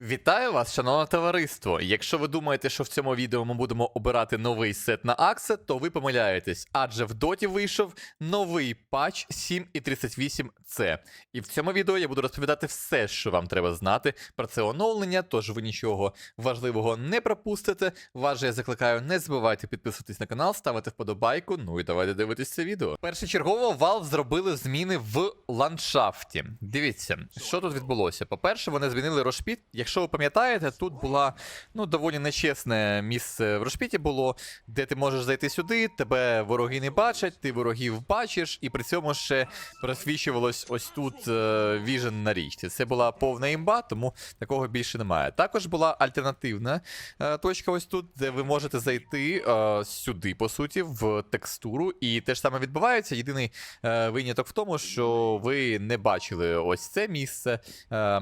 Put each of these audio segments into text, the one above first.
Вітаю вас, шановне товариство! Якщо ви думаєте, що в цьому відео ми будемо обирати новий сет на Аксе, то ви помиляєтесь, адже в доті вийшов новий патч 7.38c. І в цьому відео я буду розповідати все, що вам треба знати про це оновлення, тож ви нічого важливого не пропустите. Вас же я закликаю, не забувайте підписуватись на канал, ставити вподобайку. Ну і давайте дивитись це відео. Першочергово Valve зробили зміни в ландшафті. Дивіться, що тут відбулося. По-перше, вони змінили Рошпіт. Якщо ви пам'ятаєте, тут була ну доволі нечесне місце в Рошпіті було, де ти можеш зайти сюди, тебе вороги не бачать, ти ворогів бачиш, і при цьому ще просвічувалось ось тут е, віжен на річці. Це була повна імба, тому такого більше немає. Також була альтернативна е, точка ось тут, де ви можете зайти е, сюди, по суті, в текстуру, і те ж саме відбувається. Єдиний е, виняток в тому, що ви не бачили ось це місце, а-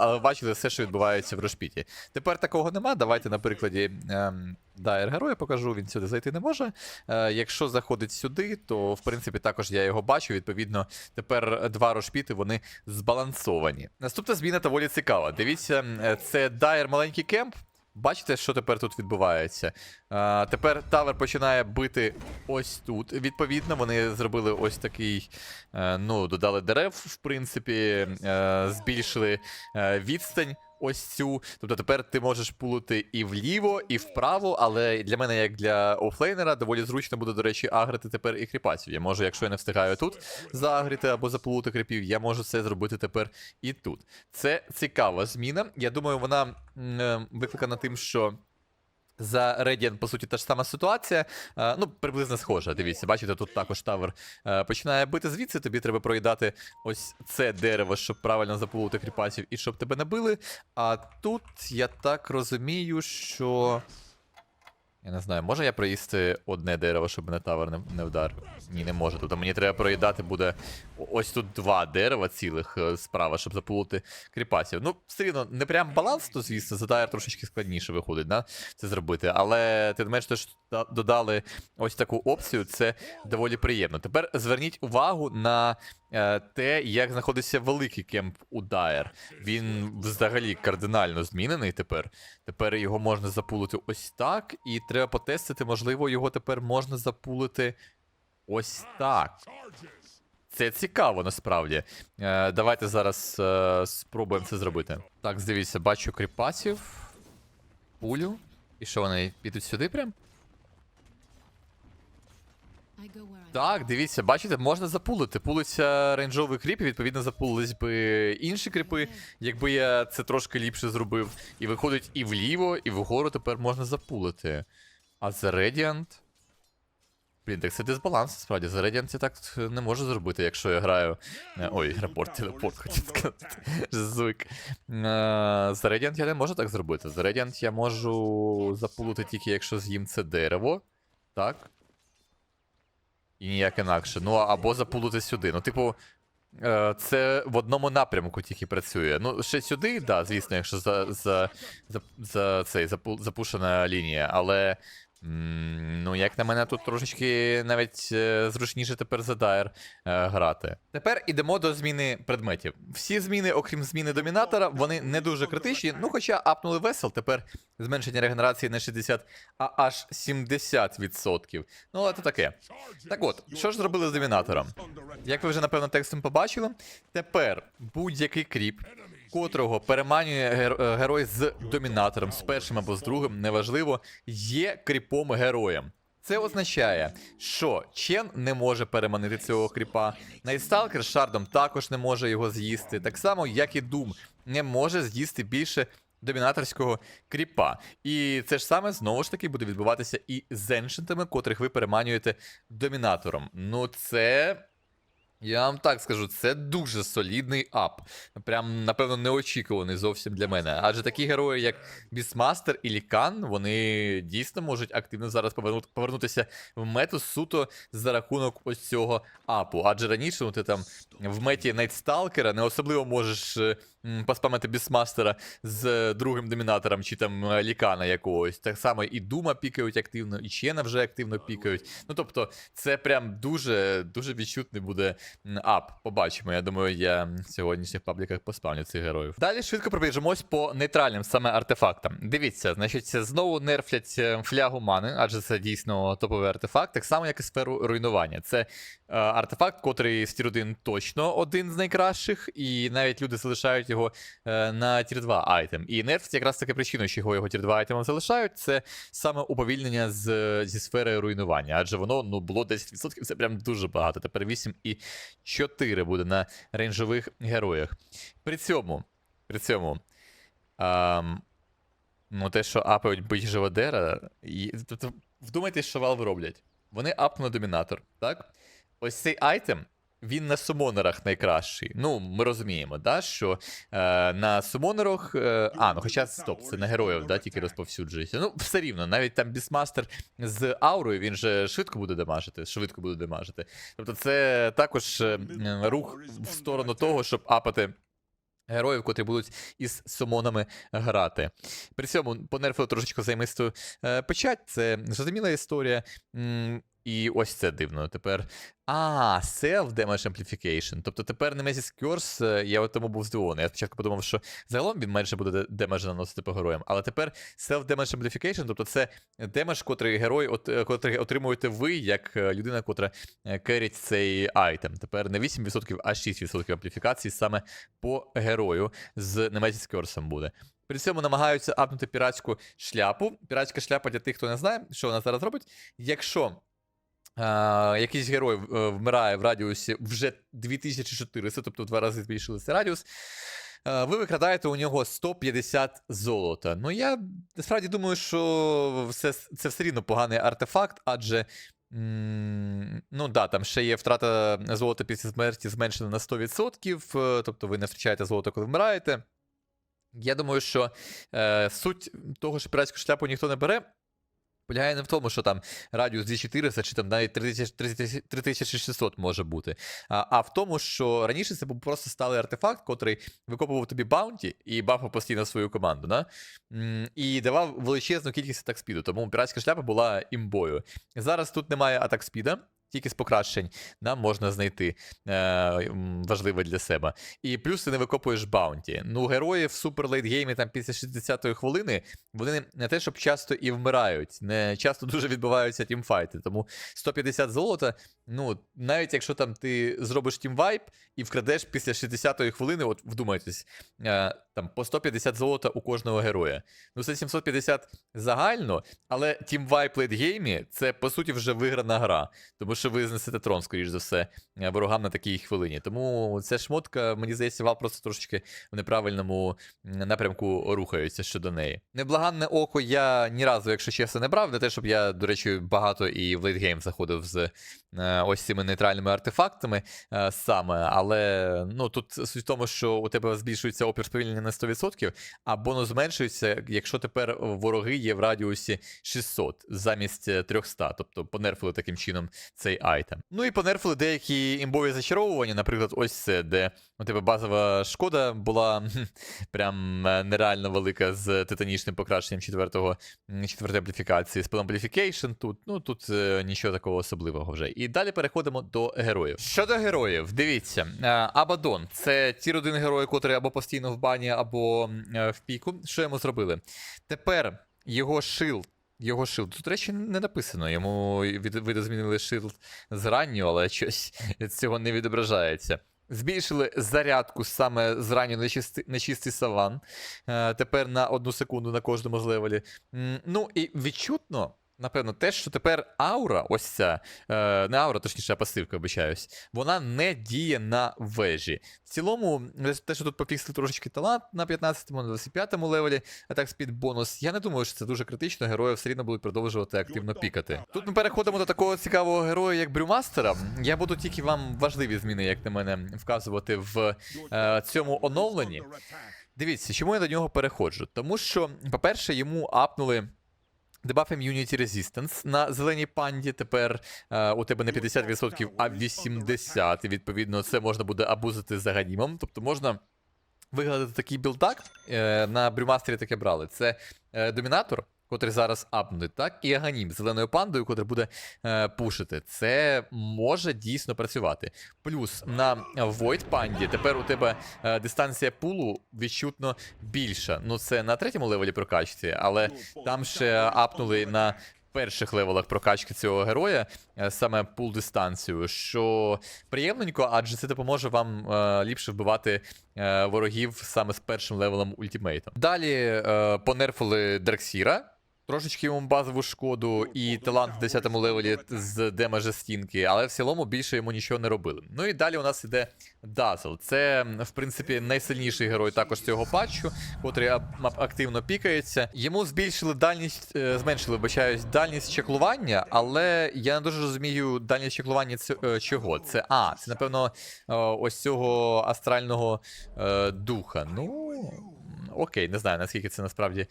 але бачили все, що в Рошпіті. Тепер такого нема. Давайте на прикладі ем, Дайер героя покажу. Він сюди зайти не може. Е, якщо заходить сюди, то в принципі також я його бачу. Відповідно, тепер два рошпіти вони збалансовані. Наступна зміна доволі цікава. Дивіться, е, це Дайер маленький кемп. Бачите, що тепер тут відбувається? А, тепер тавер починає бити ось тут. Відповідно, вони зробили ось такий. е, ну, додали дерев, в принципі, е, збільшили е, відстань. Ось цю. Тобто тепер ти можеш пулити і вліво, і вправо, але для мене, як для офлейнера, доволі зручно буде, до речі, агрити тепер і кріпацію. Я можу, якщо я не встигаю тут заагрити або запулити кріпів, я можу це зробити тепер і тут. Це цікава зміна. Я думаю, вона е, викликана тим, що. За Radiant, по суті, та ж сама ситуація. Е, ну, приблизно схожа. Дивіться, бачите, тут також тавер е, починає бити звідси. Тобі треба проїдати ось це дерево, щоб правильно заповнити кріпасів і щоб тебе набили. А тут я так розумію, що. Я не знаю, може я проїсти одне дерево, щоб мене тавер не, не вдарив? Ні, не може. Тобто мені треба проїдати буде ось тут два дерева цілих е, справа, щоб запулити кріпасів. Ну, все рівно, не прям баланс, то звісно, за Дайер трошечки складніше виходить, да, це зробити. Але не менш, те, що додали ось таку опцію, це доволі приємно. Тепер зверніть увагу на е, те, як знаходиться великий кемп у Дайер. Він взагалі кардинально змінений тепер. Тепер його можна запулити ось так, і треба потестити, можливо, його тепер можна запулити ось так. Це цікаво насправді. Е, давайте зараз е, спробуємо це зробити. Так, дивіться, бачу кріпасів, пулю. І що вони підуть сюди прям? Так, дивіться, бачите, можна запулити. Пулиться рейнджовий кріп, і відповідно запулились би інші кріпи, якби я це трошки ліпше зробив. І виходить і вліво, і вгору тепер можна запулити. А за Radiant... Блін, так це дисбаланс, справді. За Radiant я так не можу зробити, якщо я граю. е, Ой, рапорт, телепорт, хотів сказати. Звик. Е, За Radiant я не можу так зробити. За Radiant я можу запулити тільки, якщо з'їм це дерево. Так. І ніяк інакше. Ну, або запулити сюди. Ну, типу, е, це в одному напрямку тільки працює. Ну, ще сюди, да, звісно, якщо за, за, за, за цей запу, запушена лінія, але. Ну, як на мене, тут трошечки навіть е, зручніше тепер за Дайр е, грати. Тепер ідемо до зміни предметів. Всі зміни, окрім зміни домінатора, вони не дуже критичні. Ну, хоча апнули весел, тепер зменшення регенерації не 60, а аж 70%. Ну, але це таке. Так от, що ж зробили з домінатором? Як ви вже напевно текстом побачили, тепер будь-який кріп, котрого переманює е, герой з домінатором, з першим або з другим, неважливо, є кріпом героєм. Це означає, що Чен не може переманити цього кріпа. Найтсталкер з шардом також не може його з'їсти. Так само, як і Дум не може з'їсти більше домінаторського кріпа. І це ж саме знову ж таки буде відбуватися і з еншентами, котрих ви переманюєте домінатором. Ну, це. Я вам так скажу, це дуже солідний ап. Прям, напевно, неочікуваний зовсім для мене. Адже такі герої, як Бісмастер і Лікан, вони дійсно можуть активно зараз повернути, повернутися в мету суто за рахунок ось цього апу. Адже раніше ну, ти там в меті Найтсталкера не особливо можеш е, поспамити бісмастера з другим домінатором чи там е, лікана якогось. Так само і Дума пікають активно, і Чена вже активно пікають. Ну тобто, це прям дуже дуже відчутний буде ап. Побачимо. Я думаю, я в сьогоднішніх пабліках поспавню цих героїв. Далі швидко пробіжимось по нейтральним саме артефактам. Дивіться, значить, знову нерфлять е, флягу мани, адже це дійсно топовий артефакт, так само, як і сферу руйнування. Це е, артефакт, котрий з тір точно один з найкращих, і навіть люди залишають його е, на тір 2 айтем. І нерф якраз таки причиною, чого його тір 2 айтемом залишають, це саме уповільнення з, зі сфери руйнування. Адже воно ну, було 10%, це прям дуже багато. Тепер 8 і 4 буде на рейнджових героях. При цьому, при цьому. Ам, Ну, те, що апають бить живодера, тобто, вдумайтесь, що Valve роблять. Вони апнули домінатор, так? Ось цей айтем, він на сумонерах найкращий. Ну, ми розуміємо, да, що е, на сумонерах. Е, а, ну хоча стоп, це на героїв, да, тільки розповсюджується. Ну, все рівно, навіть там бісмастер з аурою, він же швидко буде дамажити, швидко буде дамажити. Тобто, це також е, рух в сторону того, щоб апати. Героїв, котрі будуть із сумонами грати. При цьому понерфили трошечки займисту е, печать, це зрозуміла історія. І ось це дивно. Тепер. А, Self Damage Amplification. Тобто тепер Nemesis Curse, е, я тому був здивований. Я спочатку подумав, що загалом він менше буде демеджа наносити по героям. Але тепер Self Damage Amplification, тобто це демедж, котрий герой, е, котрий отримуєте ви, як е, людина, котра керить цей айтем. Тепер не 8%, а 6% ампліфікації саме по герою з Nemesis Curse буде. При цьому намагаються апнути піратську шляпу. Піратська шляпа для тих, хто не знає, що вона зараз робить. Якщо якийсь герой е, вмирає в радіусі вже 2400, тобто в два рази збільшили цей радіус. Ви викрадаєте у нього 150 золота. Ну, я насправді думаю, що все, це все рівно поганий артефакт, адже. Ну да, там ще є втрата золота після смерті зменшена на 100%, е, тобто ви не втрачаєте золото, коли вмираєте. Я думаю, що е, суть того, що піратську шляпу ніхто не бере, полягає не в тому, що там радіус 2400 чи там навіть 3000 3000 3600 може бути. А, а в тому, що раніше це був просто сталий артефакт, котрий викопував тобі баунті і бафав постійно свою команду, да? І давав величезну кількість атак. Тому піратська шляпа була імбою. Зараз тут немає атак спіда. Тільки з покращень нам можна знайти е, важливе для себе. І плюс ти не викопуєш баунті. Ну, герої в супер лейтгеймі там після 60-ї хвилини, вони не те, щоб часто і вмирають, не часто дуже відбуваються тімфайти. Тому 150 золота, ну, навіть якщо там ти зробиш тімвайп і вкрадеш після 60-ї хвилини, от вдумайтесь, е, там по 150 золота у кожного героя. Ну, це 750 загально, але тімвайп лейтгеймі це по суті вже виграна гра. Тому що ви знесете трон, скоріш за все, е, ворогам на такій хвилині. Тому ця шмотка, мені здається, Вал просто трошечки в неправильному напрямку рухаються щодо неї. Неблаганне око я ні разу, якщо чесно, не брав, не те, щоб я, до речі, багато і в лейтгейм заходив з ось цими нейтральними артефактами е, саме. Але ну тут суть в тому, що у тебе збільшується опір сповільнення на 100%, а бонус зменшується, якщо тепер вороги є в радіусі 600 замість е, 300. Тобто понерфили таким чином цей айтем. Ну і понерфили деякі імбові зачаровування, наприклад, ось це, де у тебе базова шкода була прям е, нереально велика з титанічним покращенням четвертого, м, четвертої ампліфікації. Spell Amplification тут, ну тут е, нічого такого особливого вже. І далі переходимо до героїв. Щодо героїв, дивіться, е, Абадон це тір один герой, котрий або постійно в бані, або е, в піку. Що йому зробили? Тепер його шилд. Його шилд. Тут, речі, не написано. Йому видозмінили шилд зранню, але щось цього не відображається. Збільшили зарядку саме з ранньо нечистий, нечистий саван. Е, тепер на одну секунду на кожному з левелі. Ну і відчутно, напевно, те, що тепер аура, ось ця, е, не аура, точніше, а пасивка, обичаюсь, вона не діє на вежі. В цілому, те, що тут пофіксили трошечки талант на 15-му, на 25-му левелі, атак спід бонус. Я не думаю, що це дуже критично. Герої все рівно будуть продовжувати активно пікати. Тут ми переходимо до такого цікавого героя, як Брюмастера. Я буду тільки вам важливі зміни, як на мене, вказувати в е, цьому оновленні. Дивіться, чому я до нього переходжу? Тому що, по-перше, йому апнули. Дебаф Immunity Resistance на зеленій панді. Тепер е, у тебе не 50%, а 80%. І відповідно це можна буде абузити за ганімом. Тобто можна вигадати такий білдак. Е, на брюмастері таке брали. Це е, домінатор, котрий зараз апнутий, так, і аганім зеленою пандою, котрий буде е, пушити. Це може дійсно працювати. Плюс на Void панді тепер у тебе е, дистанція пулу відчутно більша. Ну, це на третьому левелі прокачці, але там ще апнули на перших левелах прокачки цього героя е, саме пул дистанцію, що приємненько, адже це допоможе вам е, ліпше вбивати е, ворогів саме з першим левелом ультимейтом. Далі е, понерфили Драксіра. Трошечки йому базову шкоду і талант в 10 левелі з демежа стінки, але в цілому більше йому нічого не робили. Ну і далі у нас іде Дазл. Це, в принципі, найсильніший герой також цього патчу, котрий активно пікається. Йому збільшили дальність, е, зменшили, вибачаюсь, дальність чеклування, але я не дуже розумію дальність чеклування е, чого. Це а, це напевно е, ось цього астрального духа. Ну. Окей, не знаю, наскільки це насправді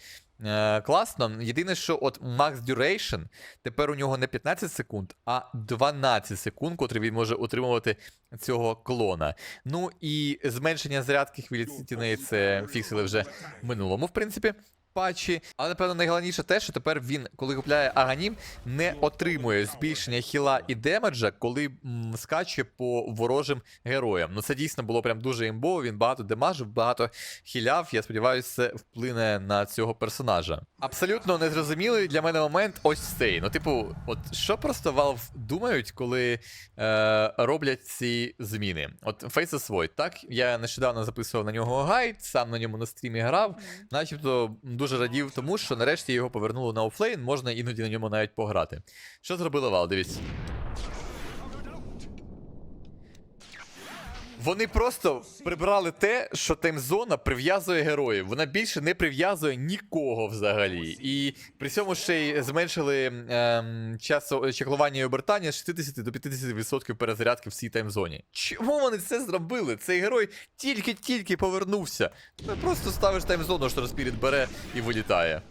е, класно. Єдине, що от Max Duration тепер у нього не 15 секунд, а 12 секунд, котрий він може утримувати цього клона. Ну і зменшення зарядки хвилі це фіксили вже минулому, в принципі. Патчі, але напевно найголовніше те, що тепер він, коли купляє Аганім, не отримує збільшення хіла і демеджа, коли м, скаче по ворожим героям. Ну це дійсно було прям дуже імбово. Він багато демажив, багато хіляв. Я сподіваюся, це вплине на цього персонажа. Абсолютно незрозумілий для мене момент ось цей. Ну, типу, от що просто Valve думають, коли е, роблять ці зміни? От Faces Void, так? Я нещодавно записував на нього гайд, сам на ньому на стрімі грав, начебто дуже радів тому, що нарешті його повернули на офлейн, можна іноді на ньому навіть пограти. Що зробили Вал, Дивіться. Вони просто прибрали те, що таймзона прив'язує героїв. Вона більше не прив'язує нікого взагалі. І при цьому ще й зменшили ем, час чеклування і обертання з 60 до 50% перезарядки в цій таймзоні. Чому вони це зробили? Цей герой тільки-тільки повернувся. Ну, просто ставиш таймзону, що розпірід бере і вилітає.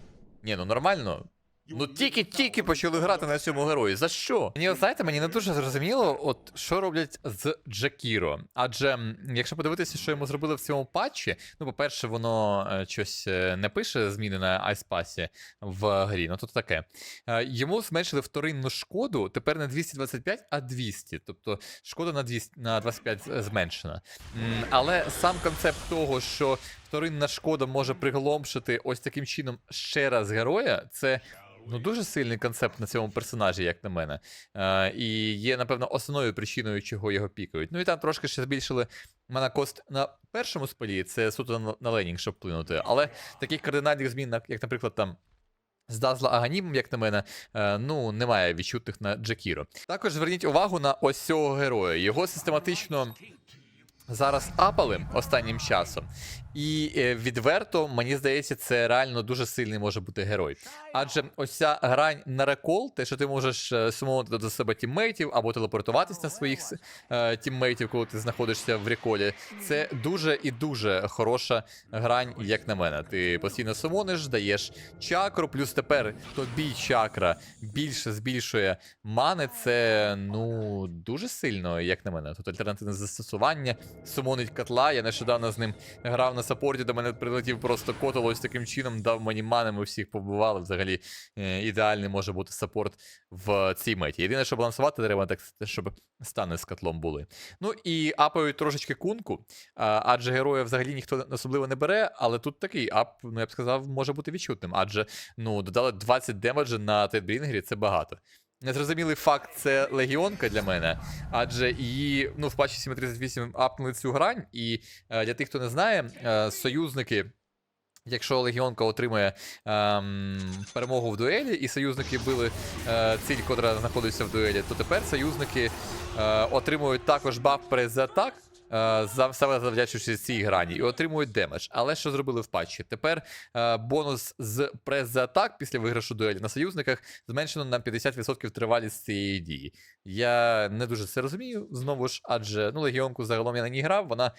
Ні, ну нормально. Ну тільки-тільки почали грати на цьому герої. За що? Мені, знаєте, мені не дуже зрозуміло, от що роблять з Джакіро. Адже якщо подивитися, що йому зробили в цьому патчі, ну, по-перше, воно е, щось е, не пише зміни на айспасі в грі. Ну тут таке. Е, Йому зменшили вторинну шкоду, тепер не 225, а 200. Тобто шкода на 200, на 25 зменшена. Але сам концепт того, що вторинна шкода може приголомшити ось таким чином ще раз героя, це. Ну, дуже сильний концепт на цьому персонажі, як на мене. Е, і є, напевно, основною причиною, чого його пікають. Ну і там трошки ще збільшили манакост на першому спалі, це суто на, на Ленінг, щоб вплинути. Але таких кардинальних змін, як, наприклад, там. З Дазла Аганімом, як на мене, е, ну, немає відчутних на Джекіро. Також зверніть увагу на ось цього героя. Його систематично зараз апали останнім часом. І е, відверто, мені здається, це реально дуже сильний може бути герой. Адже ось ця грань на рекол, те, що ти можеш е, сумовити до себе тіммейтів або телепортуватись на своїх е, тіммейтів, коли ти знаходишся в реколі, це дуже і дуже хороша грань, як на мене. Ти постійно сумониш, даєш чакру, плюс тепер тобі чакра більше збільшує мани. Це ну дуже сильно, як на мене. Тут альтернативне застосування. Сумонить котла. Я нещодавно з ним грав на саппорті, до мене прилетів просто котел ось таким чином, дав мені мани, ми всіх побивали. Взагалі е, ідеальний може бути саппорт в цій меті. Єдине, що балансувати треба, так щоб стани з котлом були. Ну і апають трошечки кунку, адже героя взагалі ніхто особливо не бере, але тут такий ап, ну я б сказав, може бути відчутним, адже ну додали 20 демеджа на Тедбрінгері, це багато. Незрозумілий факт це легіонка для мене, адже її ну, в патчі 738 апнули цю грань, і е, для тих, хто не знає, е, союзники. Якщо легіонка отримує ем, перемогу в дуелі, і союзники били е, ціль, котра знаходиться в дуелі, то тепер союзники е, отримують також баф прес атак, за, саме завдячуючи цій грані, і отримують демедж. Але що зробили в патчі? Тепер е, бонус з прес за атак після виграшу дуелі на союзниках зменшено на 50% тривалість цієї дії. Я не дуже це розумію, знову ж, адже ну, легіонку загалом я на ній грав, вона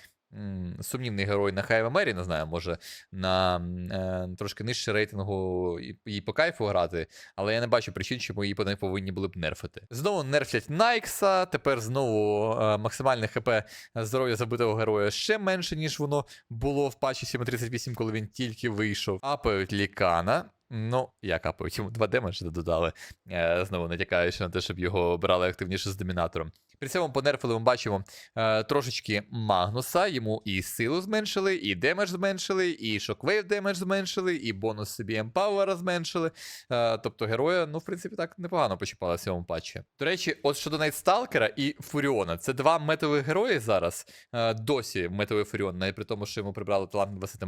сумнівний герой на Хайва Мері, не знаю, може на е, трошки нижче рейтингу і, і по кайфу грати, але я не бачу причин, чому її не повинні були б нерфити. Знову нерфлять Найкса, тепер знову е, максимальне ХП здоров'я забитого героя ще менше, ніж воно було в патчі 7.38, коли він тільки вийшов. Апають лікана. Ну, як апають, йому 2 демеджа додали. Е, знову натякаючи на те, щоб його брали активніше з домінатором. При цьому по нерфили ми бачимо е, трошечки Магнуса, йому і силу зменшили, і демедж зменшили, і шоквейв демедж зменшили, і бонус собі емпауера зменшили. Е, тобто героя, ну, в принципі, так непогано почіпали в цьому патчі. До речі, от щодо Найтсталкера і Фуріона, це два метових герої зараз. Досі метовий Фуріон, навіть при тому, що йому прибрали талант на 20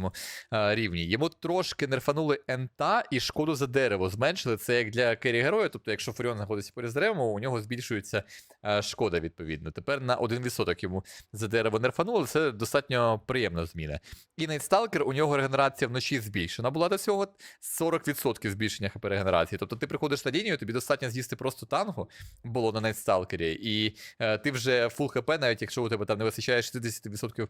е, рівні. Йому трошки нерфанули ента і шкоду за дерево зменшили. Це як для кері героя. Тобто, якщо Фуріон знаходиться поряд з деревом, у нього збільшується е, шкода, відповідно. Тепер на 1% йому за дерево нерфанули. Це достатньо приємна зміна. І Найтсталкер, у нього регенерація вночі збільшена була до всього 40% збільшення хп регенерації. Тобто ти приходиш на лінію, тобі достатньо з'їсти просто тангу було на Найтсталкері, і е, ти вже фул хп, навіть якщо у тебе там не вистачає 60%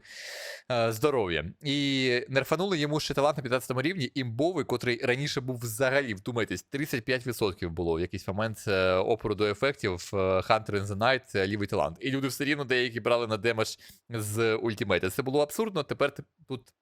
е, здоров'я. І нерфанули йому ще талант на 15 рівні, імбовий, котрий раніше був взагалі, вдумайтесь, 35% було в якийсь момент е, опору до ефектів е, Hunter in the Night, це лівий талант. І люди все рівно деякі брали на демедж з ультимейта. Це було абсурдно, тепер тут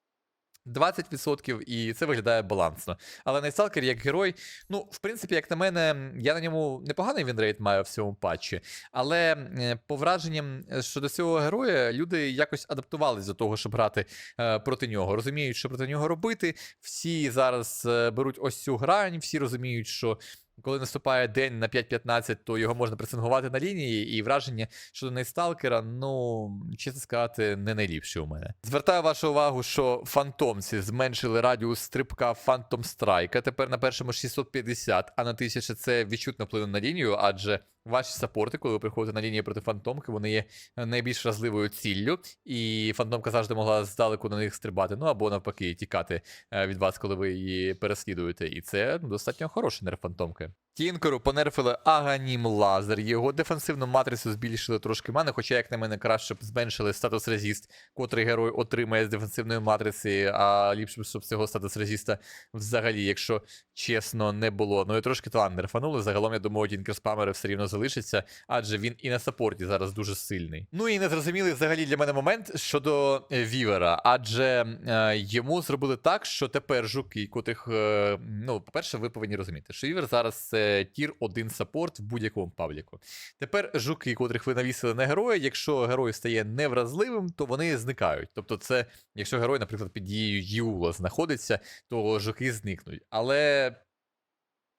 20%, і це виглядає балансно. Але Найсталкер як герой, ну, в принципі, як на мене, я на ньому непоганий вінрейт маю в цьому патчі. Але е, по враженням е, щодо цього героя, люди якось адаптувалися до того, щоб грати е, проти нього. Розуміють, що проти нього робити. Всі зараз е, беруть ось цю грань, всі розуміють, що. Коли наступає день на 5.15, то його можна пресингувати на лінії, і враження щодо Нейсталкера, ну, чесно сказати, не найліпше у мене. Звертаю вашу увагу, що фантомці зменшили радіус стрибка Phantom Strike. Тепер на першому 650, а на 1000 це відчутно вплине на лінію, адже ваші сапорти, коли ви приходите на лінію проти фантомки, вони є найбільш вразливою ціллю, і фантомка завжди могла здалеку на них стрибати, ну або навпаки, тікати е, від вас, коли ви її переслідуєте. І це ну, достатньо хороший нерв фантомки. Тінкеру понерфили Аганім Лазер. Його дефенсивну матрицю збільшили трошки мани, хоча, як на мене, краще б зменшили статус резіст, котрий герой отримає з дефенсивної матриці, а ліпше, б, щоб цього статус резіста взагалі, якщо чесно, не було. Ну і трошки талант нерфанули. Загалом, я думаю, Тінкер спамери все рівно залишиться, адже він і на саппорті зараз дуже сильний. Ну і незрозумілий взагалі для мене момент щодо е, Вівера, адже е, йому зробили так, що тепер жуки, котрих, е, ну, по-перше, ви повинні розуміти, що Вівер зараз це тір 1 саппорт в будь-якому пабліку. Тепер жуки, котрих ви навісили на героя, якщо герой стає невразливим, то вони зникають. Тобто, це, якщо герой, наприклад, під дією Юла знаходиться, то жуки зникнуть. Але.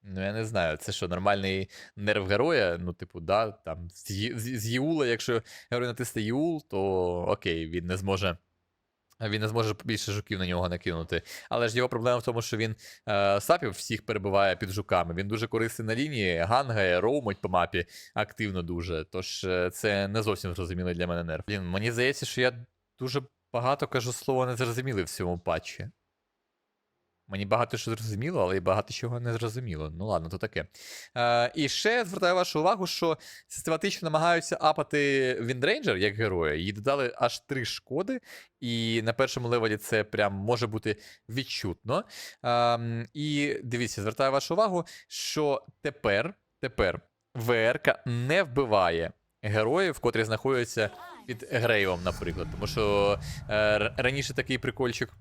Ну, я не знаю, це що, нормальний нерв героя? Ну, типу, да, там з, з, з Єула, якщо герой натисне Єул, то окей, він не зможе. Він не зможе більше жуків на нього накинути. Але ж його проблема в тому, що він е, сапів всіх перебиває під жуками. Він дуже корисний на лінії, гангає, роумить по мапі активно дуже. Тож е, це не зовсім зрозумілий для мене нерв. Блін, мені здається, що я дуже багато кажу слово незрозуміле в цьому патчі. Мені багато що зрозуміло, але й багато чого не зрозуміло. Ну ладно, то таке. Е, і ще звертаю вашу увагу, що систематично намагаються апати Віндрейнджер як героя. Їй додали аж три шкоди, і на першому левелі це прям може бути відчутно. Ем, і дивіться, звертаю вашу увагу, що тепер, тепер ВРК не вбиває героїв, котрі знаходяться під Грейвом, наприклад. Тому що е, раніше такий прикольчик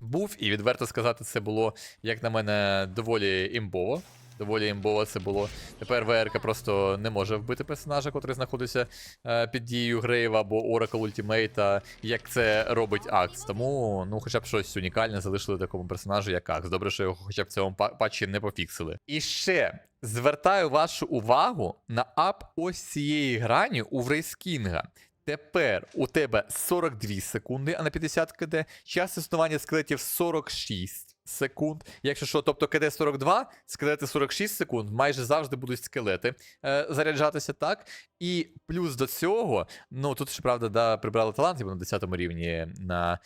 був, і відверто сказати, це було, як на мене, доволі імбово. Доволі імбово це було. Тепер ВРК просто не може вбити персонажа, котрий знаходиться е, під дією Грейва або Oracle Ultimate, як це робить Акс. Тому, ну, хоча б щось унікальне залишили такому персонажу, як Акс. Добре, що його хоча б в цьому патчі не пофіксили. І ще звертаю вашу увагу на ап ось цієї грані у Врейскінга. Тепер у тебе 42 секунди, а на 50 КД. Час існування скелетів 46 секунд. Якщо що, тобто КД 42, скелети 46 секунд, майже завжди будуть скелети е, заряджатися так. І плюс до цього, ну тут ще правда, да, прибрали талант бо на 10 рівні на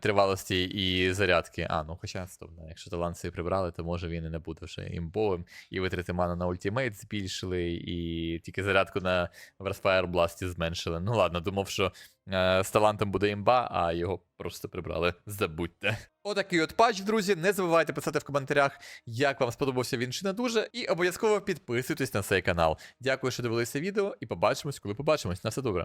тривалості і зарядки. А, ну хоча стоп, якщо талант цей прибрали, то може він і не буде вже імбовим. І витрати ману на ультимейт збільшили, і тільки зарядку на Warspire Blast зменшили. Ну ладно, думав, що Е, з талантом буде імба, а його просто прибрали. Забудьте. Отакий от патч, друзі. Не забувайте писати в коментарях, як вам сподобався він чи не дуже. І обов'язково підписуйтесь на цей канал. Дякую, що дивилися відео, і побачимось, коли побачимось. На все добре.